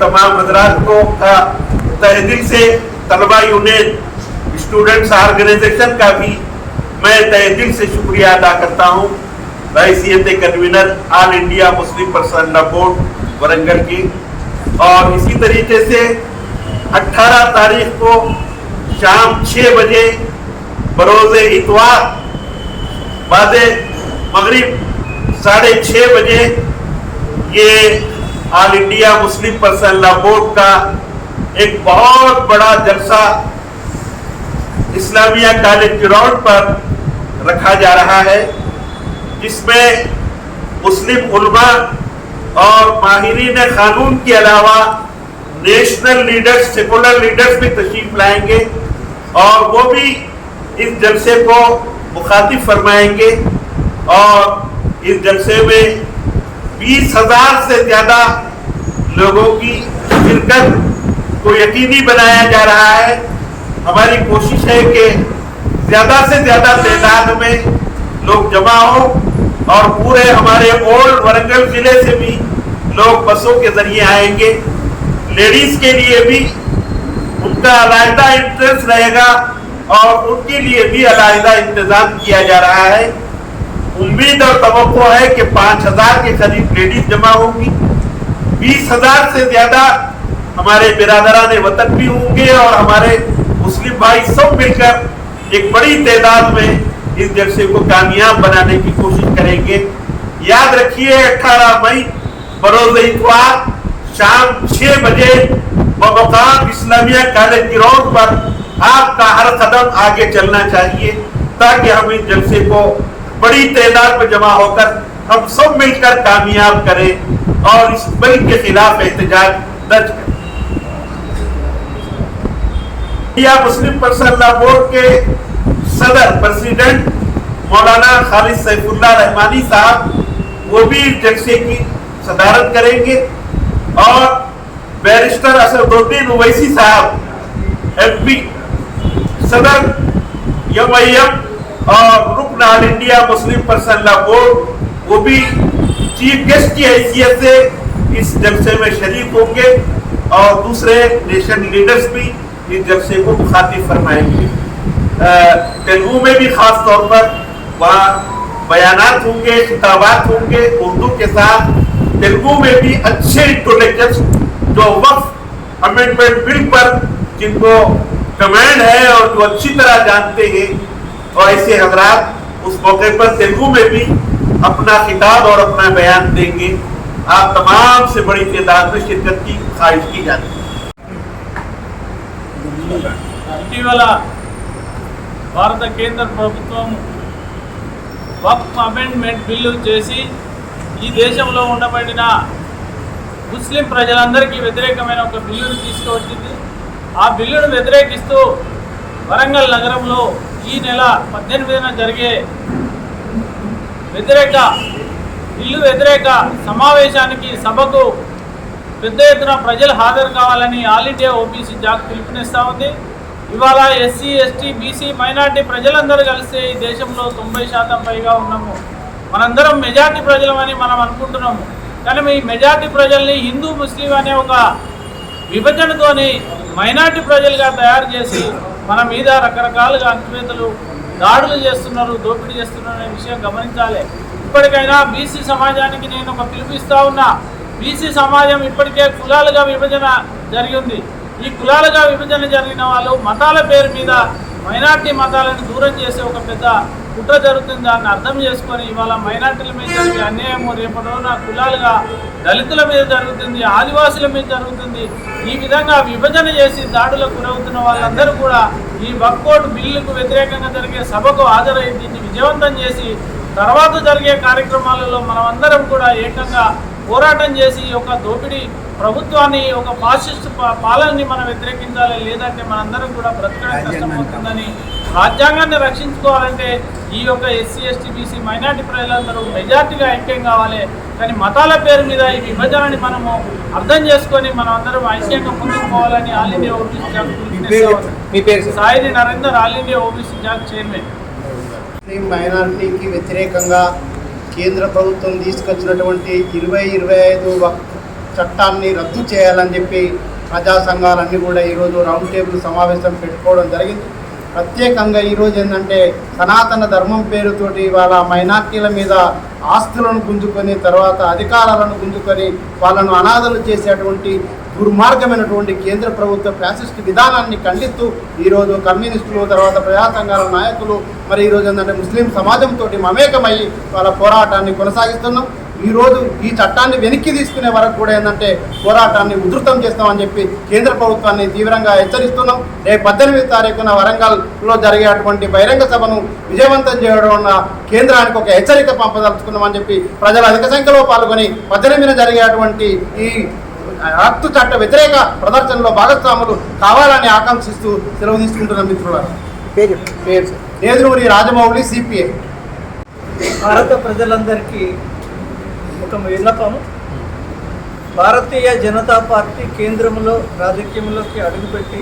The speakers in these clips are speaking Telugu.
तमाम हजरात को का तहे दिल से तलबा यूनियन स्टूडेंट्स ऑर्गेनाइजेशन का भी मैं तहे दिल से शुक्रिया अदा करता हूँ। हैसियत convener all India Muslim personal board Warangal की। और इसी तरीके से 18 तारीख को शाम 6 बजे बरोज इतवार बाद मगरिब साढ़े छः बजे ये all India Muslim personal law board का एक बहुत बड़ा जलसा इस्लामिया कॉलेज ग्राउंड पर रखा जा रहा है, जिसमें मुस्लिम उलमा और माहिरीन कानून के अलावा नेशनल लीडर्स, सेकुलर लीडर्स भी तशरीफ़ लाएँगे और वो भी इस जलसे को मुखातिब फरमाएँगे और इस जलसे में बीस हज़ार से ज़्यादा लोगों की शिरकत को यकीनी बनाया जा रहा है। हमारी कोशिश है कि ज़्यादा से ज़्यादा तादाद में लोग जमा हो और पूरे हमारे ओल्ड वरंगल ज़िले से भी लोग बसों के ज़रिए आएँगे। लेडीज़ के लिए भी उनका अलायदा इंटरेस्ट रहेगा और उनके लिए भी अलायदा इंतज़ाम किया जा रहा है। उम्मीद और तो है कि पाँच हज़ार के करीब लेडीज़ जमा होंगी। बीस हज़ार से ज़्यादा हमारे बिरादरान वतन भी होंगे और हमारे मुस्लिम भाई सब मिलकर एक बड़ी तादाद में इस जलसे को कामयाब बनाने की कोशिश करेंगे। याद रखिए 18 मई, बरोज इतवार, शाम 6 बजे बमकाम इस्लामिया कॉलेज ग्राउंड पर आपका हर कदम आगे चलना चाहिए, ताकि हम इस जलसे को बड़ी तादाद में जमा होकर हम सब मिलकर कामयाब करें और इस बिल के खिलाफ एहतजाज दर्ज करें। इंडिया मुस्लिम पर्सनल बोर्ड के सदर प्रेसिडेंट मौलाना खालिद सैफुल्ला रहमानी साहब, वो भी इस जलसे की सदारत करेंगे। और बैरिस्टर असदुद्दीन उवैसी साहब, एमपी, सदर यम और रुकन all India Muslim personal law board वो भी चीफ गेस्ट की हैसियत से इस जलसे में शरीक होंगे और दूसरे नेशन लीडर्स भी इस जलसे को मुखातिब फरमाएँगे। तेलुगु में भी खास तौर पर वहाँ बयानात होंगे, खिताबात होंगे, उर्दू के साथ तेलुगु में भी अच्छे इंट्रोडक्शन जो वक्फ अमेंडमेंट बिल पर जिनको कमेंड है और जो अच्छी तरह जानते हैं, और ऐसे हजरात उस मौके पर तेलुगु में भी अपना खिताब और अपना बयान देंगे आप तमाम से बड़ी तादाद में शिरकत की ख्वाहिश की जाती है ఇటీవల భారత కేంద్ర ప్రభుత్వం వక్ఫ్ అమెండ్మెంట్ బిల్లు చేసి ఈ దేశంలో ఉండబడిన ముస్లిం ప్రజలందరికీ వ్యతిరేకమైన ఒక బిల్లును తీసుకువచ్చింది ఆ బిల్లును వ్యతిరేకిస్తూ వరంగల్ నగరంలో ఈ నెల పద్దెనిమిదిన జరిగే వ్యతిరేక ఇల్లు వ్యతిరేక సమావేశానికి సభకు పెద్ద ఎత్తున ప్రజలు హాజరు కావాలని ఆల్ ఇండియా ఓబీసీ జాక్ పిలుపునిస్తూ ఉంది. ఇవాళ ఎస్సీ ఎస్టీ బీసీ మైనార్టీ ప్రజలందరూ కలిసి ఈ దేశంలో తొంభై శాతం పైగా ఉన్నాము. మనందరం మెజార్టీ ప్రజలమని మనం అనుకుంటున్నాము. కానీ ఈ మెజార్టీ ప్రజల్ని హిందూ ముస్లిం అనే ఒక విభజనతోని మైనార్టీ ప్రజలుగా తయారు చేసి మన మీద రకరకాలుగా అంటువేతలు దాడులు చేస్తున్నారు దోపిడీ చేస్తున్నారు అనే విషయం గమనించాలి. ఇప్పటికైనా బీసీ సమాజానికి నేను ఒక పిలుపిస్తా ఉన్నా బీసీ సమాజం ఇప్పటికే కులాలుగా విభజన జరిగింది. ఈ కులాలుగా విభజన జరిగిన వాళ్ళు మతాల పేరు మీద మైనార్టీ మతాలను దూరం చేసే ఒక పెద్ద కుట్ర జరుగుతుంది దాన్ని అర్థం చేసుకొని ఇవాళ మైనార్టీల మీద జరిగే అన్యాయము రేపటి రోజున కులాలుగా దళితుల మీద జరుగుతుంది ఆదివాసుల మీద జరుగుతుంది. ఈ విధంగా విభజన చేసి దాడులకు గురవుతున్న వాళ్ళందరూ కూడా ఈ వర్కౌట్ బిల్లుకు వ్యతిరేకంగా జరిగే సభకు హాజరై దీన్ని విజయవంతం చేసి తర్వాత జరిగే కార్యక్రమాలలో మనమందరం కూడా ఏకంగా పోరాటం చేసి యొక్క దోపిడీ ప్రభుత్వాన్ని ఒక ఫాసిస్ట్ పాలనని మనం వ్యతిరేకించాలి లేదంటే మనందరం కూడా బ్రతకడం కష్టమవుతుందని రాజ్యాంగాన్ని రక్షించుకోవాలంటే ఈ యొక్క ఎస్సీ ఎస్టీ బీసీ మైనార్టీ ప్రజలందరూ మెజార్టీగా ఐక్యం కావాలి? కానీ మతాల పేరు మీద ఈ విభజనని మనము అర్థం చేసుకొని మనం అందరం ఐక్యంగా ముందుకు పోవాలని ఆల్ ఇండియా ఓబీసీ జాక్ మీ పేరు? Sir? Saini Narender all India OBC JAC chairman. మైనారిటీకి వ్యతిరేకంగా కేంద్ర ప్రభుత్వం తీసుకొచ్చినటువంటి ఇరవై ఇరవై ఐదు చట్టాన్ని రద్దు చేయాలని చెప్పి ప్రజా సంఘాలన్నీ కూడా ఈరోజు రౌండ్ టేబుల్ సమావేశం పెట్టుకోవడం జరిగింది. ప్రత్యేకంగా ఈరోజు ఏంటంటే సనాతన ధర్మం పేరుతోటి వాళ్ళ మైనార్టీల మీద ఆస్తులను గుంజుకొని తర్వాత అధికారాలను గుంజుకొని వాళ్ళను అనాథలు చేసేటువంటి దుర్మార్గమైనటువంటి కేంద్ర ప్రభుత్వ ఫ్యాసిస్ట్ విధానాన్ని ఖండిస్తూ ఈరోజు కమ్యూనిస్టులు తర్వాత ప్రజా సంఘాల నాయకులు మరి ఈరోజు ఏంటంటే ముస్లిం సమాజంతో మమేకమై వాళ్ళ పోరాటాన్ని కొనసాగిస్తున్నాం. ఈరోజు ఈ చట్టాన్ని వెనక్కి తీసుకునే వరకు కూడా ఏంటంటే పోరాటాన్ని ఉధృతం చేస్తామని చెప్పి కేంద్ర ప్రభుత్వాన్ని తీవ్రంగా హెచ్చరిస్తున్నాం. రేపు పద్దెనిమిది తారీఖున వరంగల్లో జరిగేటువంటి బహిరంగ సభను విజయవంతం చేయడం వల్ల కేంద్రానికి ఒక హెచ్చరిక పంపదలుచుకున్నామని చెప్పి ప్రజలు అధిక సంఖ్యలో పాల్గొని పద్దెనిమిదిన జరిగేటువంటి ఈ రక్తు చట్ట వ్యతిరేక ప్రదర్శనలో భాగస్వాములు కావాలని ఆకాంక్షిస్తూ సెలవు తీసుకుంటున్న మిత్రుల పేరు? నేదునూరి రాజమౌళి సిపిఐ. భారత ప్రజలందరికీ ఒక విన్నపం భారతీయ జనతా పార్టీ కేంద్రంలో రాజకీయంలోకి అడుగుపెట్టి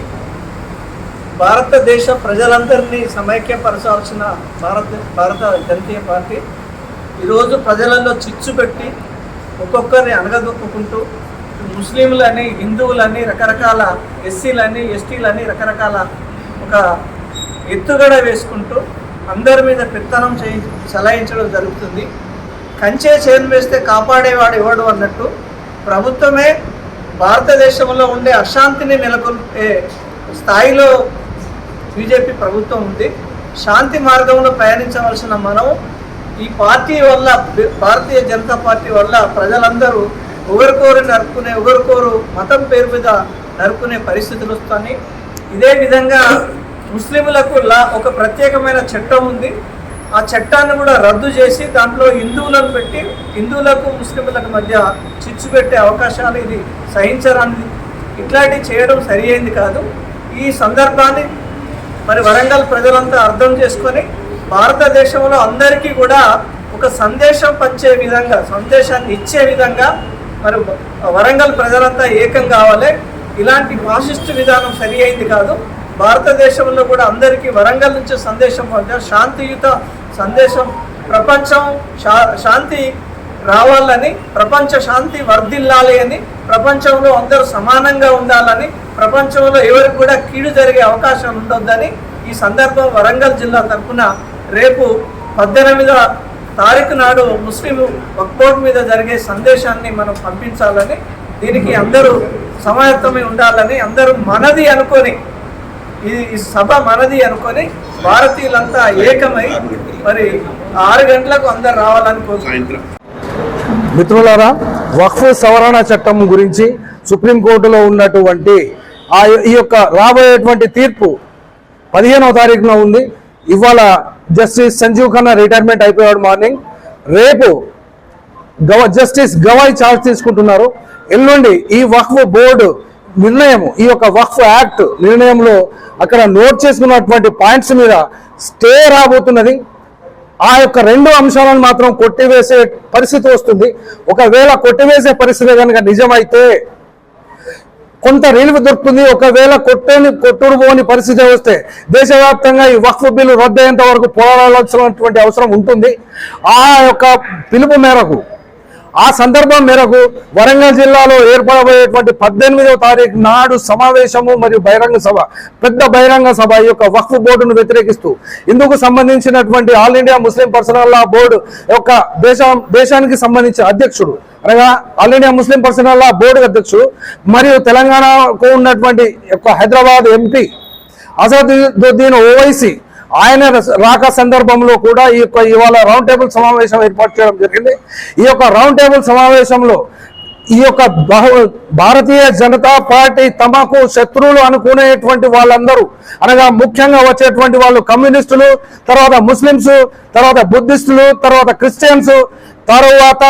భారతదేశ ప్రజలందరినీ సమైక్యపరచాల్సిన భారత భారత జాతీయ పార్టీ ఈరోజు ప్రజలలో చిచ్చు పెట్టి ఒక్కొక్కరిని అనగదొక్కుంటూ ముస్లింలని హిందువులని రకరకాల ఎస్సీలని ఎస్టీలని రకరకాల ఒక ఎత్తుగడ వేసుకుంటూ అందరి మీద పెత్తనం చేయి చలాయించడం జరుగుతుంది. కంచే చేను వేస్తే కాపాడేవాడు ఎవడు అన్నట్టు ప్రభుత్వమే భారతదేశంలో ఉండే అశాంతిని నెలకొల్పే స్థాయిలో బీజేపీ ప్రభుత్వం ఉంది. శాంతి మార్గంలో ప్రయాణించవలసిన మనం ఈ పార్టీ వల్ల భారతీయ జనతా పార్టీ వల్ల ప్రజలందరూ ఒకరికోరు నరుకునే ఒకరికోరు మతం పేరు మీద నరుకునే పరిస్థితులు వస్తాయి. ఇదే విధంగా ముస్లింలకు లా ఒక ప్రత్యేకమైన చట్టం ఉంది. ఆ చట్టాన్ని కూడా రద్దు చేసి దాంట్లో హిందువులను పెట్టి హిందువులకు ముస్లింలకు మధ్య చిచ్చు పెట్టే అవకాశాలు ఇది సహించరానిది. ఇట్లాంటివి చేయడం సరి అయింది కాదు. ఈ సందర్భాన్ని మరి వరంగల్ ప్రజలంతా అర్థం చేసుకొని భారతదేశంలో అందరికీ కూడా ఒక సందేశం పంచే విధంగా సందేశాన్ని ఇచ్చే విధంగా మరి వరంగల్ ప్రజలంతా ఏకం కావాలి. ఇలాంటి ఫాసిస్ట్ విధానం సరి అయింది కాదు. భారతదేశంలో కూడా అందరికీ వరంగల్ నుంచి సందేశం పంచాలి శాంతియుత సందేశం ప్రపంచం శా- శాంతి రావాలని ప్రపంచ శాంతి వర్ధిల్లాలి అని ప్రపంచంలో అందరూ సమానంగా ఉండాలని ప్రపంచంలో ఎవరికి కూడా కీడు జరిగే అవకాశం ఉండొద్దని ఈ సందర్భం వరంగల్ జిల్లా తరఫున రేపు పద్దెనిమిదవ తారీఖు నాడు ముస్లిం వక్బోర్డ్ మీద జరిగే సందేశాన్ని మనం పంపించాలని దీనికి అందరూ సమాయత్తమై ఉండాలని అందరూ మనది అనుకొని ఈ సభ మనది అనుకొని భారతీయులంతా ఏకమై మరి ఆరు గంటలకు అందరు రావాలని కోరుకుంటున్నాం. మిత్రులారా వక్ఫ్ సవరణ చట్టం గురించి సుప్రీంకోర్టులో ఉన్నటువంటి ఆ ఈ యొక్క రాబోయేటువంటి తీర్పు పదిహేనవ తారీఖున ఉంది. ఇవాళ జస్టిస్ సంజీవ్ ఖన్నా రిటైర్మెంట్ అయిపోయాడు మార్నింగ్. రేపు గవ జస్టిస్ గవాయ్ ఛార్జ్ తీసుకుంటున్నారు. ఎల్లుండి ఈ వక్ఫ్ బోర్డు నిర్ణయం ఈ యొక్క వక్ఫ్ యాక్ట్ నిర్ణయంలో అక్కడ నోట్ చేసుకున్నటువంటి పాయింట్స్ మీద స్టే రాబోతున్నది. ఆ యొక్క రెండు అంశాలను మాత్రం కొట్టివేసే పరిస్థితి వస్తుంది. ఒకవేళ కొట్టివేసే పరిస్థితి కనుక నిజమైతే కొంత రిలీఫ్ దొరుకుతుంది. ఒకవేళ కొట్టని కొట్టుడుపోని పరిస్థితి వస్తే దేశవ్యాప్తంగా ఈ వక్ఫ్ బిల్లు రద్దయ్యేంత వరకు పోరాడాల్సినటువంటి అవసరం ఉంటుంది. ఆ యొక్క పిలుపు మేరకు ఆ సందర్భం మేరకు వరంగల్ జిల్లాలో ఏర్పడబోయేటువంటి పద్దెనిమిదవ తారీఖు నాడు సమావేశము మరియు బహిరంగ సభ పెద్ద బహిరంగ సభ ఈ యొక్క వక్ఫ్ బోర్డును వ్యతిరేకిస్తూ. ఇందుకు సంబంధించినటువంటి all India Muslim personal law board యొక్క దేశం దేశానికి సంబంధించిన అధ్యక్షుడు అనగా all India Muslim personal law board అధ్యక్షుడు మరియు తెలంగాణకు ఉన్నటువంటి యొక్క హైదరాబాద్ ఎంపీ అసదుద్దీన్ ఓవైసీ ఆయన రాక సందర్భంలో కూడా ఈ యొక్క ఇవాళ రౌండ్ టేబుల్ సమావేశం ఏర్పాటు చేయడం జరిగింది. ఈ యొక్క రౌండ్ టేబుల్ సమావేశంలో ఈ యొక్క బహు భారతీయ జనతా పార్టీ తమకు శత్రువులు అనుకునేటువంటి వాళ్ళందరూ అనగా ముఖ్యంగా వచ్చేటువంటి వాళ్ళు కమ్యూనిస్టులు తర్వాత ముస్లిమ్స్ తర్వాత బుద్ధిస్టులు తర్వాత క్రిస్టియన్స్ తర్వాత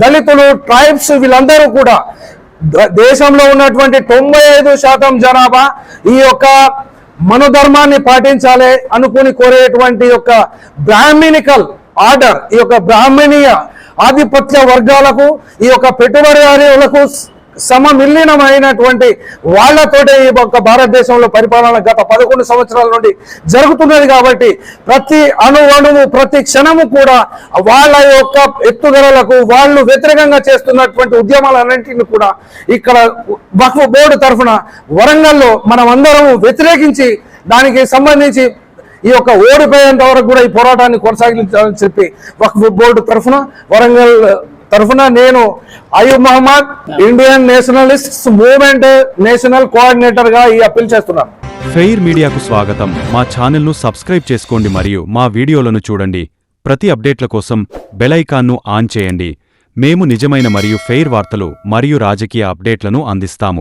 దళితులు ట్రైబ్స్ వీళ్ళందరూ కూడా ద- దేశంలో ఉన్నటువంటి తొంభై ఐదు శాతం జనాభా ఈ యొక్క మనోధర్మాన్ని పాటించాలి అనుకుని కోరేటువంటి యొక్క బ్రాహ్మినికల్ ఆర్డర్ ఈ యొక్క బ్రాహ్మణీయ ఆధిపత్య వర్గాలకు ఈ యొక్క పెట్టుబడిదారులకు సమమిలీనమైనటువంటి వాళ్ళతోటే ఈ యొక్క భారతదేశంలో పరిపాలన గత పదకొండు సంవత్సరాల నుండి జరుగుతున్నది కాబట్టి ప్రతి అణువణువు ప్రతి క్షణము కూడా వాళ్ళ యొక్క ఎత్తుదలకు వాళ్ళు వ్యతిరేకంగా చేస్తున్నటువంటి ఉద్యమాలన్నింటినీ కూడా ఇక్కడ వక్ఫ్ బోర్డు తరఫున వరంగల్లో మనం అందరము వ్యతిరేకించి దానికి సంబంధించి ఈ యొక్క ఓడిపోయేంత వరకు కూడా ఈ పోరాటాన్ని కొనసాగించాలని చెప్పి వక్ఫ్ బోర్డు తరఫున వరంగల్ తరఫున నేను Ayub Mohammed Indian nationalist movement national కోఆర్డినేటర్గా ఈ అప్పీల్ చేస్తున్నాను. ఫెయిర్ మీడియాకు స్వాగతం. మా ఛానల్ను సబ్స్క్రైబ్ చేసుకోండి మరియు మా వీడియోలను చూడండి. ప్రతి అప్డేట్ల కోసం బెల్ ఐకాన్ను ఆన్ చేయండి. మేము నిజమైన మరియు ఫెయిర్ వార్తలు మరియు రాజకీయ అప్డేట్లను అందిస్తాము.